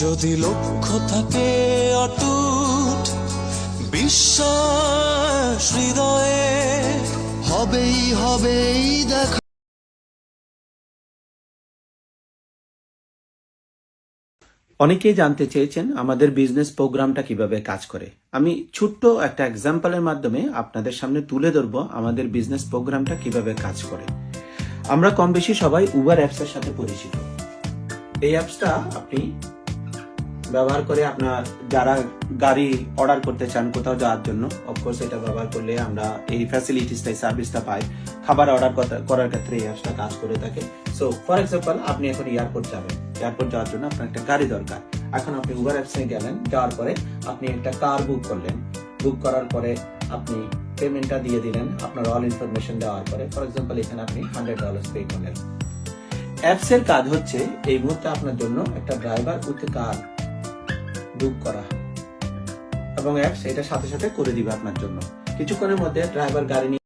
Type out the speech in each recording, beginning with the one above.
যদি লক্ষ্য থাকে অটুট, বিশ্বাস হৃদয়ে হবেই হবেই দেখা। অনেকেই জানতে চেয়েছেন আমাদের বিজনেস প্রোগ্রামটা কীভাবে কাজ করে। আমি ছোট্ট একটা এক্সাম্পলের মাধ্যমে আপনাদের সামনে তুলে ধরবো আমাদের বিজনেস প্রোগ্রামটা কীভাবে কাজ করে। আমরা কম বেশি সবাই উবার অ্যাপসের সাথে পরিচিত। এই অ্যাপসটা আপনি ব্যবহার করে আপনার যারা গাড়ি অর্ডার করতে চান কোথাও যাওয়ার জন্য অফকোর্স এটা ব্যবহার করলে আমরা এই ফ্যাসিলিটিসটা সার্ভিসটা পাই। খাবার অর্ডার করার ক্ষেত্রে এই অ্যাপসটা কাজ করে থাকে। সো ফর এক্সাম্পল আপনি এখন এয়ারপোর্ট যাবেন। এয়ারপোর্ট যাওয়ার জন্য আপনার একটা গাড়ি দরকার। এখন আপনি উবার অ্যাপসে গেলেন, যাওয়ার পরে আপনি একটা কার বুক করলেন। বুক করার পরে আপনি পেমেন্টটা দিয়ে দিলেন, আপনার অল ইনফরমেশন দেওয়ার পরে। ফর এক্সাম্পল এখানে আপনি হান্ড্রেড ডলার পে করলেন। অ্যাপস এর কাজ হচ্ছে, এই মুহূর্তে আপনার জন্য একটা ড্রাইভার উইথ কার বুক করা। এবং অ্যাপস এটা সাথে সাথে করে দিবে আপনার জন্য। কিছুক্ষণের মধ্যে ড্রাইভার গাড়ি নিয়ে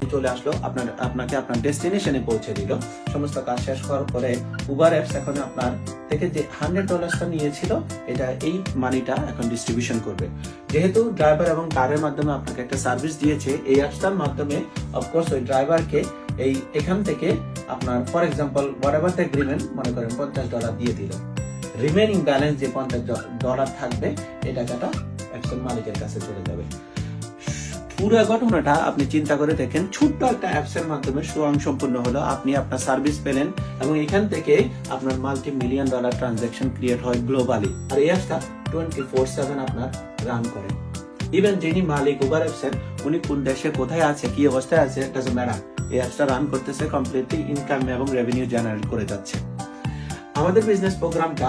চলে আসলো, আপনার, আপনাকে আপনার ডেস্টিনেশনে পৌঁছে দিল। সমস্ত কাজ শেষ করার পরে উবার অ্যাপস এখন আপনার থেকে যে হান্ড্রেড ডলার্সটা নিয়েছিল, এটা এই মানিটা এখন ডিস্ট্রিবিউশন করবে। যেহেতু ড্রাইভার এবং কারের মাধ্যমে আপনাকে একটা সার্ভিস দিয়েছে, এই অ্যাপসটার মাধ্যমে অফকোর্স ওই ড্রাইভারকে এই এখান থেকে আপনার for example whatever the agreement মনে করেন পঞ্চাশ ডলার দিয়ে দিল। রিমেনিং ব্যালেন্স যে পঞ্চাশ ডলার থাকবে, এই টাকাটা অ্যাপসের মালিকের কাছে চলে যাবে। পুরো ঘটনাটা আপনি চিন্তা করে দেখেন, ছোট্ট একটা অ্যাপস এর মাধ্যমে সুয়াং সম্পূর্ণ হলো। আপনি আপনার সার্ভিস পেলেন এবং এখান থেকে আপনার multi million dollar transaction create হয় গ্লোবালি আর এই অ্যাপসটা টোয়েন্টি ফোর সেভেন আপনার রান করে। ইভেন যিনি মালিক উবার অ্যাপসের উনি কোন দেশে কোথায় আছে, কি অবস্থায় আছে ডাজ ম্যাটার এই অ্যাপসটা রান করতেছে কমপ্লিটলি ইনকাম এবং রেভিনিউ জেনারেট করে যাচ্ছে। আমাদের বিজনেস প্রোগ্রামটা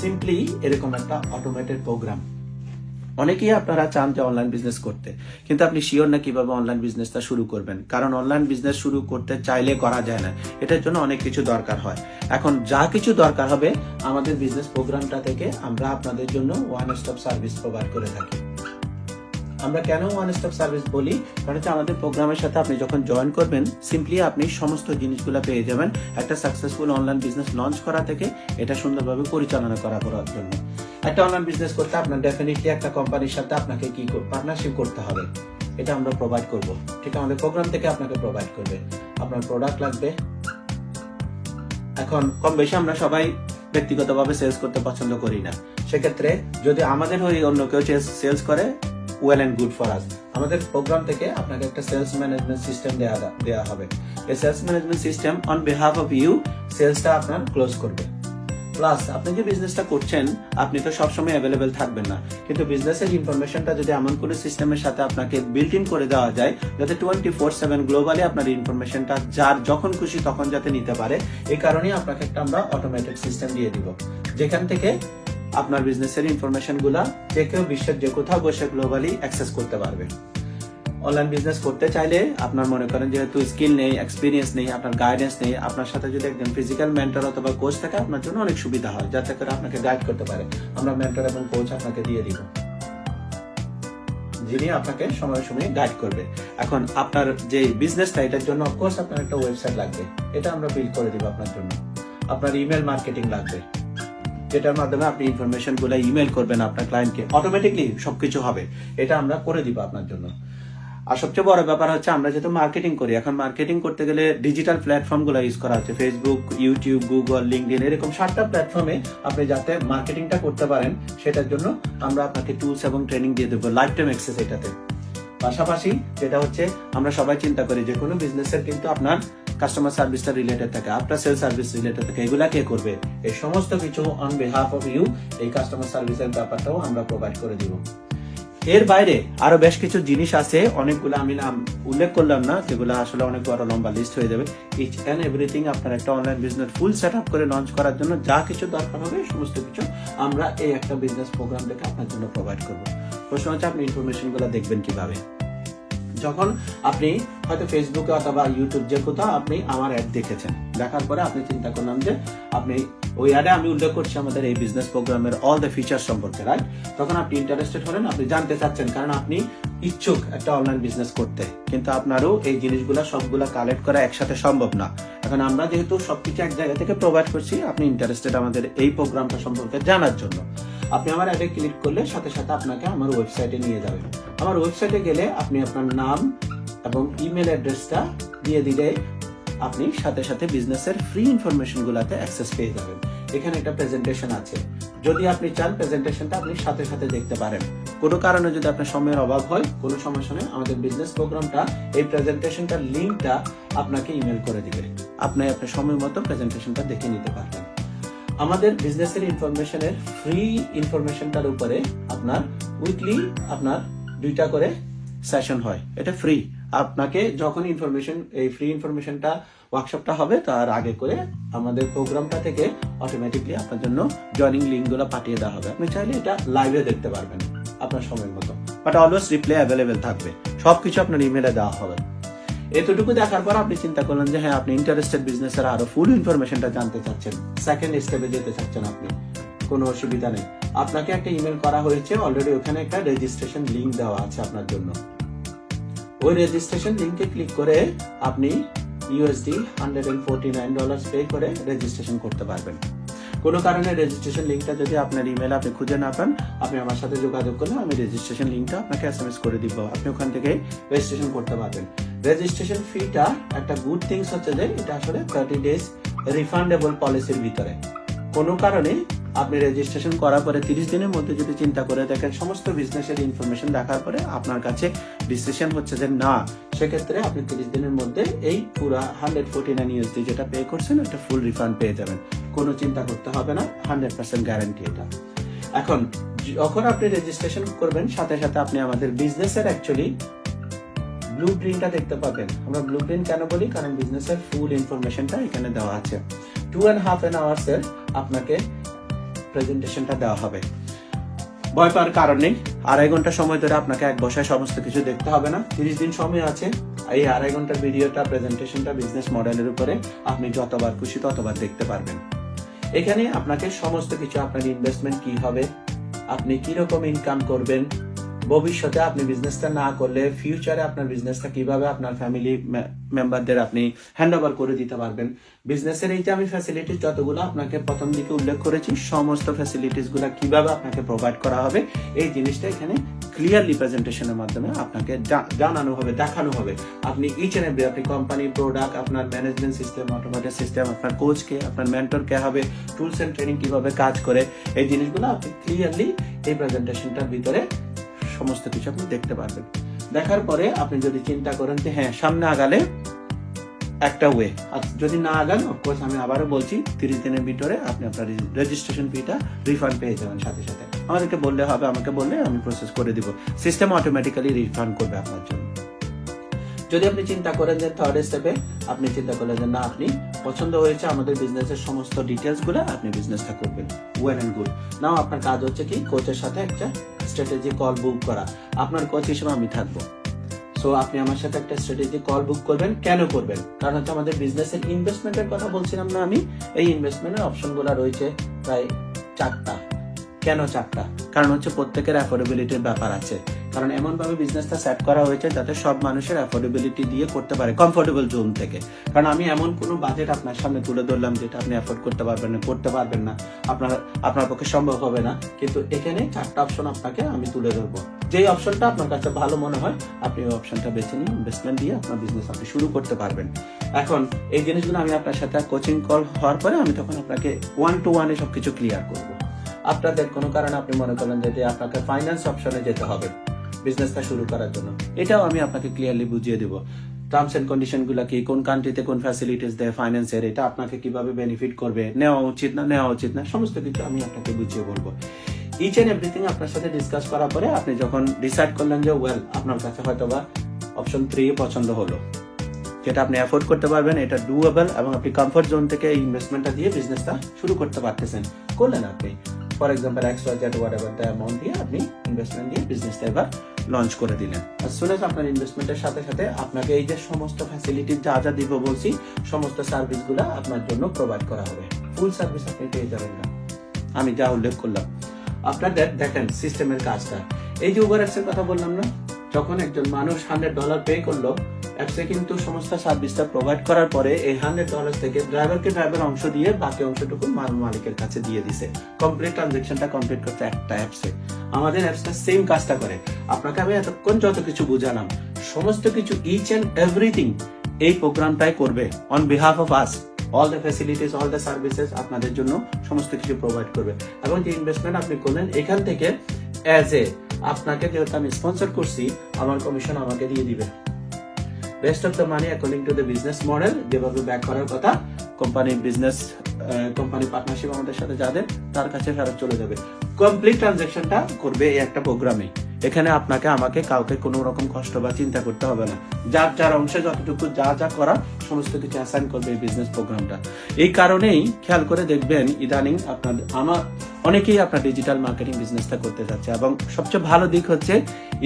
সিম্পলি এরকম একটা অটোমেটেড প্রোগ্রাম অনেকেই আপনারা চান যে অনলাইন বিজনেস করতে, কিন্তু আপনি শিওর না কীভাবে অনলাইন বিজনেসটা শুরু করবেন? কারণ অনলাইন বিজনেস শুরু করতে চাইলে করা যায় না। এটার জন্য অনেক কিছু দরকার হয়। এখন যা কিছু দরকার হবে, আমাদের বিজনেস প্রোগ্রামটা থেকে আমরা আপনাদের জন্য ওয়ান স্টপ সার্ভিস প্রোভাইড করে থাকি। আমরা কেন ওয়ান স্টপ সার্ভিস বলি? কারণ হচ্ছে আমাদের প্রোগ্রামের সাথে আপনি যখন জয়েন করবেন সিম্পলি আপনি সমস্ত জিনিসগুলো পেয়ে যাবেন। একটা সাকসেসফুল অনলাইন বিজনেস লঞ্চ করা থেকে এটা সুন্দরভাবে পরিচালনা করা করার জন্য। একটা অনলাইন বিজনেস করতে আপনার ডেফিনেটলি একটা কোম্পানির সাথে আপনাকে কি পার্টনারশিপ করতে হবে। এটা আমরা প্রোভাইড করব। ঠিক আমাদের প্রোগ্রাম থেকে আপনাকে প্রোভাইড করবে। আপনার প্রোডাক্ট লাগবে। এখন কম বেশি আমরা সবাই ব্যক্তিগতভাবে সেলস করতে পছন্দ করি না। সেক্ষেত্রে যদি আমাদের হয়ে অন্য কেউ সেলস করে well and good for us আমাদের প্রোগ্রাম থেকে আপনাকে একটা সেলস ম্যানেজমেন্ট সিস্টেম দেওয়া দেওয়া হবে। এই sales management system on behalf of you সেলসটা আপনার ক্লোজ করবে। প্লাস আপনি যে বিজনেসটা করছেন, আপনি তো সবসময় অ্যাভেলেবেল থাকবেন না। কিন্তু বিজনেসের ইনফরমেশনটা যদি এমন কোনো সিস্টেমের সাথে আপনাকে বিল্ট ইন করে দেওয়া যায়, যাতে টোয়েন্টি ফোর সেভেন গ্লোবালি আপনার ইনফরমেশনটা যার যখন খুশি তখন যাতে নিতে পারে এই কারণেই আপনাকে একটা আমরা অটোমেটেড সিস্টেম দিয়ে দিব। যেখান থেকে আপনার বিজনেসের ইনফরমেশনগুলা যে কেউ বিশ্বের যে কোথাও বসে গ্লোবালি অ্যাক্সেস করতে পারবে। অনলাইন বিজনেস করতে চাইলে আপনার মনে করেন যেহেতু স্কিল নেই এক্সপিরিয়েন্স নেই, আপনার গাইডেন্স নেই, আপনার সাথে যদি একজন ফিজিক্যাল মেন্টর অথবা কোচ থাকে, আপনার জন্য অনেক সুবিধা হয়, যাতে করে আপনাকে গাইড করতে পারে। আমরা মেন্টর এবং কোচ আপনাকে দিয়ে দিব। যিনি আপনাকে সময় সময়ে গাইড করবে। এখন আপনার যে বিজনেসটা এটার জন্য অফকোর্স আপনার একটা ওয়েবসাইট লাগবে। এটা আমরা বিল্ড করে দিব আপনার জন্য। আপনার ইমেল মার্কেটিং লাগবে। যেটার মাধ্যমে আপনি ইনফরমেশনগুলো ইমেল করবেন আপনার ক্লায়েন্টকে অটোমেটিকলি সবকিছু হবে। এটা আমরা করে দিব আপনার জন্য। আর সবচেয়ে বড় ব্যাপার হচ্ছে, আমরা যেহেতু মার্কেটিং করি, এখন মার্কেটিং করতে গেলে ডিজিটাল প্ল্যাটফর্মগুলো ইউজ করা হচ্ছে ফেসবুক ইউটিউব গুগল লিঙ্কডিন এরকম সাতটা প্ল্যাটফর্মে আপনি যাতে মার্কেটিংটা করতে পারেন, সেটার জন্য আমরা আপনাকে টুলস এবং ট্রেনিং দিয়ে দেবো লাইফ টাইম এক্সেস এটাতে। পাশাপাশি যেটা হচ্ছে, আমরা সবাই চিন্তা করি যে কোনো বিজনেসের কিন্তু আপনার কাস্টমার সার্ভিসটা রিলেটেড থাকে আফটার সেল সার্ভিস রিলেটেড থাকে, এগুলা কে করবে? এই সমস্ত কিছু অন বিহাফ অফ ইউ এই কাস্টমার সার্ভিসের ব্যাপারটাও আমরা প্রোভাইড করে দিব। এর বাইরে আরও বেশ কিছু জিনিস আছে, অনেকগুলো আমি নাম উল্লেখ করলাম না, যেগুলো আসলে অনেক বড় লম্বা লিস্ট হয়ে যাবে। ইচ অ্যান্ড এভরিথিং আপনার একটা online business full set up করে লঞ্চ করার জন্য যা কিছু দরকার হবে, সমস্ত কিছু আমরা এই একটা বিজনেস প্রোগ্রাম থেকে আপনার জন্য প্রোভাইড করব। প্রশ্ন হচ্ছে আপনি ইনফরমেশনগুলো দেখবেন কীভাবে? যখন আপনি হয়তো ফেসবুকে অথবা ইউটিউব যে কোথাও আপনি আমার অ্যাড দেখেছেন, দেখার পরে আপনি চিন্তা করলাম যে আপনি ওই অ্যাডে আমি উল্লেখ করছি আমাদের এই বিজনেস প্রোগ্রামের অল দ্য ফিচার সম্পর্কে রাইট তখন আপনি ইন্টারেস্টেড হলেন, আপনি জানতে চাচ্ছেন, কারণ আপনি ইচ্ছুক একটা অনলাইন বিজনেস করতে। কিন্তু আপনারও এই জিনিসগুলো সবগুলা কালেক্ট করা একসাথে সম্ভব না। এখন আমরা যেহেতু সবকিছু এক জায়গা থেকে প্রোভাইড করছি, আপনি ইন্টারেস্টেড আমাদের এই প্রোগ্রামটা সম্পর্কে জানার জন্য। আপনি আমার অ্যাডে ক্লিক করলে সাথে সাথে আপনাকে আমার ওয়েবসাইটে নিয়ে যাবে। আমার ওয়েবসাইটে গেলে আপনি আপনার নাম এবং ইমেল অ্যাড্রেসটা দিয়ে দিলে আপনি সাথে সাথে বিজনেসের ফ্রি ইনফরমেশন গুলাতে অ্যাক্সেস পেয়ে যাবেন। এখানে একটা প্রেজেন্টেশন আছে। যদি আপনি চান প্রেজেন্টেশনটা আপনি সাথে সাথে দেখতে পারেন। কোনো কারণে যদি আপনার সময়ের অভাব হয়, কোনো সমস্যা নেই, আমাদের বিজনেস প্রোগ্রামটা এই প্রেজেন্টেশনটার লিঙ্কটা আপনাকে ইমেল করে দিবে। আপনি আপনার সময় মতো প্রেজেন্টেশনটা দেখে নিতে পারবেন। আমাদের বিজনেসের ইনফরমেশনের ফ্রি ইনফরমেশনটার উপরে আপনার উইকলি আপনার দুইটা করে সেশন হয়। এটা ফ্রি আপনাকে যখন ইনফরমেশন এই ফ্রি ইনফরমেশনটা ওয়ার্কশপটা হবে, তার আগে করে আমাদের প্রোগ্রামটা থেকে অটোমেটিকলি আপনার জন্য জয়নিং লিঙ্কগুলো পাঠিয়ে দেওয়া হবে। আপনি চাইলে এটা লাইভে দেখতে পারবেন। আপনার সময় মতো। বাট অলওয়েজ রিপ্লে অ্যাভেলেবেল থাকবে। সবকিছু আপনার ইমেলে দেওয়া হবে। এতটুকু দেখার পর আপনি চিন্তা করলেন যে হ্যাঁ আপনি ইন্টারেস্টেড বিজনেসের আরও ফুল ইনফরমেশনটা জানতে চাচ্ছেন। সেকেন্ড স্টেপে যেতে চাচ্ছেন আপনি। কোনো অসুবিধা নেই। আপনাকে একটা ইমেল করা হয়েছে অলরেডি ওখানে একটা রেজিস্ট্রেশন লিংক দেওয়া আছে আপনার জন্য। ওই রেজিস্ট্রেশন লিংকে ক্লিক করে আপনি USD hundred and forty nine dollar pay করে রেজিস্ট্রেশন করতে পারবেন। কোনো কারণে রেজিস্ট্রেশন লিঙ্কটা যদি আপনার ইমেল আপনি খুঁজে না পান, আপনি আমার সাথে যোগাযোগ করলে আমি রেজিস্ট্রেশন লিঙ্কটা আপনাকে এস এম এস করে দিব। আপনি ওখান থেকে রেজিস্ট্রেশন করতে পারবেন। রেজিস্ট্রেশন ফিটা একটা গুড থিংস হচ্ছে যে এটা আসলে থার্টি ডেজ রিফান্ডেবল পলিসির ভিতরে। কোনো কারণে আপনি রেজিস্ট্রেশন করার পরে তিরিশ দিনের মধ্যে যদি চিন্তা করে দেখেন সমস্ত বিজনেসের ইনফরমেশন দেখার পরে আপনার কাছে ডিসিশন হচ্ছে যে না, সেক্ষেত্রে আপনি তিরিশ দিনের মধ্যে এই পুরা হান্ড্রেড ফোর্টি নাইন ইউএসডি যেটা পে করছেন এটা ফুল রিফান্ড পেয়ে যাবেন। কোনো চিন্তা করতে হবে না হান্ড্রেড পার্সেন্ট গ্যারান্টি এটা। এখন, যখন আপনি রেজিস্ট্রেশন করবেন, সাথে সাথে আপনি আমাদের বিজনেসের অ্যাকচুয়ালি ব্লু প্রিন্টটা দেখতে পাবেন। আমরা ব্লু প্রিন্ট কেন বলি? কারণ বিজনেসের ফুল ইনফরমেশনটা এখানে দেওয়া আছে। Two and half an hours এর আপনাকে প্রেজেন্টেশনটা দেওয়া হবে। ভয় পাওয়ার কারণ নেই। আড়াই ঘণ্টা সময় ধরে আপনাকে এক বসায় সমস্ত কিছু দেখতে হবে না। তিরিশ দিন সময় আছে। এই আড়াই ঘণ্টার ভিডিওটা প্রেজেন্টেশনটা বিজনেস মডেলের উপরে আপনি যতবার খুশি ততবার দেখতে পারবেন। এখানে আপনাকে সমস্ত কিছু আপনার ইনভেস্টমেন্ট কি হবে, আপনি কি রকম ইনকাম করবেন, ভবিষ্যতে আপনি বিজনেসটা না করলে ফিউচারে আপনার বিজনেসটা কীভাবে আপনার ফ্যামিলি মেম্বারদের আপনি হ্যান্ড ওভার করে দিতে পারবেন। বিজনেসের এই যে আমি ফ্যাসিলিটিস যতগুলো আপনাকে প্রথম দিকে উল্লেখ করেছি, সমস্ত ফ্যাসিলিটিসগুলা কীভাবে আপনাকে প্রোভাইড করা হবে, এই জিনিসটা এখানে ক্লিয়ারলি প্রেজেন্টেশনের মাধ্যমে আপনাকে জানানো হবে, দেখানো হবে। আপনি ইচ এন্ড এভরি আপনি কোম্পানি প্রোডাক্ট আপনার ম্যানেজমেন্ট সিস্টেম অটোমেটেড সিস্টেম আপনার কোচকে আপনার মেন্টর কে হবে টুলস এন্ড ট্রেনিং কীভাবে কাজ করে, এই জিনিসগুলো আপনি ক্লিয়ারলি এই প্রেজেন্টেশনটার ভিতরে সমস্ত কিছু আপনি দেখতে পারবেন। দেখার পরে আপনি যদি চিন্তা করেন যে হ্যাঁ সামনে আগালে একটা ওয়ে আর যদি না আগান অফকোর্স আমি আবারও বলছি, তিরিশ দিনের ভিতরে আপনি আপনার রেজিস্ট্রেশন ফিটা রিফান্ড পেয়ে যাবেন সাথে সাথে। আমাদেরকে বললে হবে, আমাকে বললে আমি প্রসেস করে দিব। সিস্টেম অটোমেটিক্যালি রিফান্ড করবে আপনার জন্য। যদি আপনি চিন্তা করেন যে থার্ড স্টেপে আপনি চিন্তা করলেন যে না, আপনি পছন্দ হয়েছে আমাদের বিজনেসের সমস্ত ডিটেলসগুলো, আপনি বিজনেসটা করবেন। ওয়েল এন্ড গুড নাও আপনার কাজ হচ্ছে কি কোচের সাথে একটা স্ট্র্যাটেজি কল বুক করা। আপনার কোচ হিসেবে আমি থাকব। সো আপনি আমার সাথে একটা স্ট্র্যাটেজি কল বুক করবেন। কেন করবেন? কারণ হচ্ছে আমাদের বিজনেসের ইনভেস্টমেন্টের কথা বলছিলাম না আমি। এই ইনভেস্টমেন্টের অপশনগুলো রয়েছে প্রায় চারটা। কেন চারটা কারণ হচ্ছে প্রত্যেকের অ্যাফোর্ডেবিলিটির ব্যাপার আছে। কারণ এমন ভাবে বিজনেসটা সেট করা হয়েছে যাতে সব মানুষের অ্যাফোর্ডেবিলিটি দিয়ে করতে পারে কমফোর্টেবল জোন থেকে। কারণ আমি এমন কোনো বাজেট আপনার সামনে তুলে ধরলাম যেটা আপনি অ্যাফোর্ড করতে পারবেন না, করতে পারবেন না। আপনার আপনার পক্ষে সম্ভব হবে না। কিন্তু এখানে চারটা অপশন আপনাকে আমি তুলে ধরবো। যেই অপশনটা আপনার কাছে ভালো মনে হয়, আপনি ওই অপশনটা বেছে নিয়ে ইনভেস্টমেন্ট দিয়ে আপনার বিজনেস আপনি শুরু করতে পারবেন। এখন, এই জিনিসগুলো আমি আপনার সাথে কোচিং কল হওয়ার পরে আমি তখন আপনাকে ওয়ান টু ওয়ানে সবকিছু ক্লিয়ার করব। আপনাদের কোনো কারণে আপনি মনে করলেন যে আপনাকে ফাইন্যান্স অপশনে যেতে হবে বিজনেসটা শুরু করার জন্য। এটাও আমি আপনাকে ক্লিয়ারলি বুঝিয়ে দেবো। টার্মস এন্ড কন্ডিশনগুলা কি, কোন কান্ট্রিতে কোন ফ্যাসিলিটিস দেয় ফাইন্যান্সের এটা আপনাকে কীভাবে বেনিফিট করবে, নেওয়া উচিত না, নেওয়া উচিত না, সমস্ত কিছু আমি আপনাকে বুঝিয়ে বলব। ইচ এন্ড এভরিথিং আপনার সাথে ডিসকাস করার পরে আপনি যখন ডিসাইড করলেন যে ওয়েল আপনার কাছে হয়তো বা অপশন থ্রি পছন্দ হলো, যেটা আপনি অ্যাফোর্ড করতে পারবেন, এটা ডুয়েবল এবং আপনি কমফোর্ট জোন থেকে ইনভেস্টমেন্টটা দিয়ে বিজনেসটা শুরু করতে পারতেছেন, করলেন আপনি। For example X Y Z whatever the amount দিয়ে আপনি ইনভেস্টমেন্ট দিয়ে বিজনেসটা এবার লঞ্চ করে দিলেন। আর সুন আপনার ইনভেস্টমেন্টের সাথে সাথে আপনাকে এই যে সমস্ত ফ্যাসিলিটি যা যা দিব বলছি, সমস্ত সার্ভিসগুলো আপনার জন্য প্রোভাইড করা হবে। ফুল সার্ভিস আপনি পেয়ে যাবেন না। আমি যা উল্লেখ করলাম। আপনাদের দেখেন সিস্টেমের কাজটা। এই যে উবার কথা বললাম না? যখন একজন মানুষ হান্ড্রেড ডলার পে করল অ্যাপসে কিন্তু সমস্ত সার্ভিসটা প্রোভাইড করার পরে এই হান্ড্রেড ডলার থেকে ড্রাইভারকে ড্রাইভার অংশ দিয়ে বাকি অংশটুকু মাল মালিকের কাছে দিয়ে দিছে। কমপ্লিট ট্রানজেকশনটা কমপ্লিট করতে একটা অ্যাপসে আমাদের অ্যাপসটা সেম কাজটা করে। আপনাকে আমি এতক্ষণ যত কিছু বুঝালাম, সমস্ত কিছু ইচ এন্ড এভরিথিং এই প্রোগ্রামটাই করবে on behalf of us all the facilities all the services আপনাদের জন্য সমস্ত কিছু প্রোভাইড করবে। এবং যে ইনভেস্টমেন্ট আপনি করলেন, এখান থেকে অ্যাজ এ আপনাকে যেহেতু আমি স্পন্সর করছি, আমার কমিশন আমাকে দিয়ে দিবে। Best of the money according to the business model যেভাবে ব্যাক করার কথা কোম্পানি বিজনেস কোম্পানি পার্টনারশিপ আমাদের সাথে যাদের, তার কাছে ফেরত চলে যাবে। কমপ্লিট ট্রানজাকশনটা করবে এই একটা প্রোগ্রামে এখানে আপনাকে আমাকে কাউকে কোনো রকম কষ্ট বা চিন্তা করতে হবে না। যার যার অংশে যতটুকু যা যা করা সমস্ত কিছু অ্যাসাইন করবে এই বিজনেস প্রোগ্রামটা এই কারণেই খেয়াল করে দেখবেন ইদানিং আপনার, আমার, অনেকেই আপনার ডিজিটাল মার্কেটিং বিজনেসটা করতে যাচ্ছে এবং সবচেয়ে ভালো দিক হচ্ছে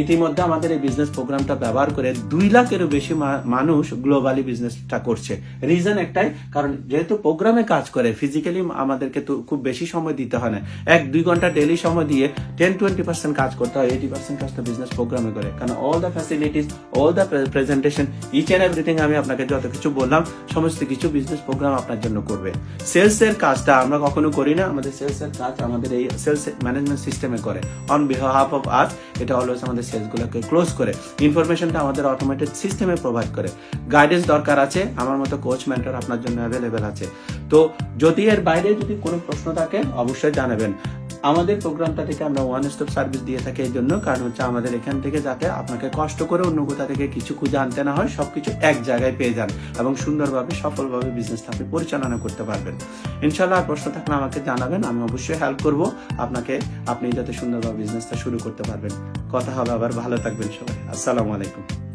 ইতিমধ্যে আমাদের এই বিজনেস প্রোগ্রামটা ব্যবহার করে দুই লাখেরও বেশি মানুষ গ্লোবালি বিজনেসটা করছে। রিজন একটাই, কারণ যেহেতু প্রোগ্রামে কাজ করে ফিজিক্যালি আমাদেরকে তো খুব বেশি সময় দিতে হয় না। এক, দুই ঘণ্টা ডেলি সময় দিয়ে টেন টোয়েন্টি পার্সেন্ট কাজ করতে হয় এইটি পার্সেন্ট কাজ তো বিজনেস প্রোগ্রামে করে। কারণ all the facilities all the presentation each and everything আমি আপনাকে যত কিছু বললাম, সমস্ত কিছু বিজনেস প্রোগ্রাম আপনার জন্য করবে। সেলস এর কাজটা আমরা কখনো করি না, আমাদের সেলস এর কাজ আমাদের এই সেলস ম্যানেজমেন্ট সিস্টেমে করে। অন বিহাফ অফ আর্ট এটা অলওয়েজ আমাদের সেলস গুলোকে ক্লোজ করে। ইনফরমেশনটা আমাদের অটোমেটেড সিস্টেমে প্রোভাইড করে। গাইডেন্স দরকার আছে, আমার মতো কোচ মেন্টর আপনার জন্য অ্যাভেলেবেল আছে। তো যদি এর বাইরে যদি কোনো প্রশ্ন থাকে, অবশ্যই জানাবেন। আমাদের প্রোগ্রামটা থেকে আমরা ওয়ান স্টপ সার্ভিস দিয়ে থাকি এই জন্য। কারণ হচ্ছে আমাদের এখান থেকে যাতে আপনাকে কষ্ট করে অন্য কোথা থেকে কিছু খুঁজে আনতে না হয়, সবকিছু এক জায়গায় পেয়ে যান এবং সুন্দরভাবে, সফলভাবে বিজনেসটা আপনি পরিচালনা করতে পারবেন। ইনশাল্লাহ প্রশ্ন থাকলে আমাকে জানাবেন, আমি অবশ্যই হেল্প করব। আপনাকে, আপনি যাতে সুন্দরভাবে বিজনেসটা শুরু করতে পারবেন। কথা হবে আবার, ভালো থাকবেন সবাই। আসসালামু আলাইকুম।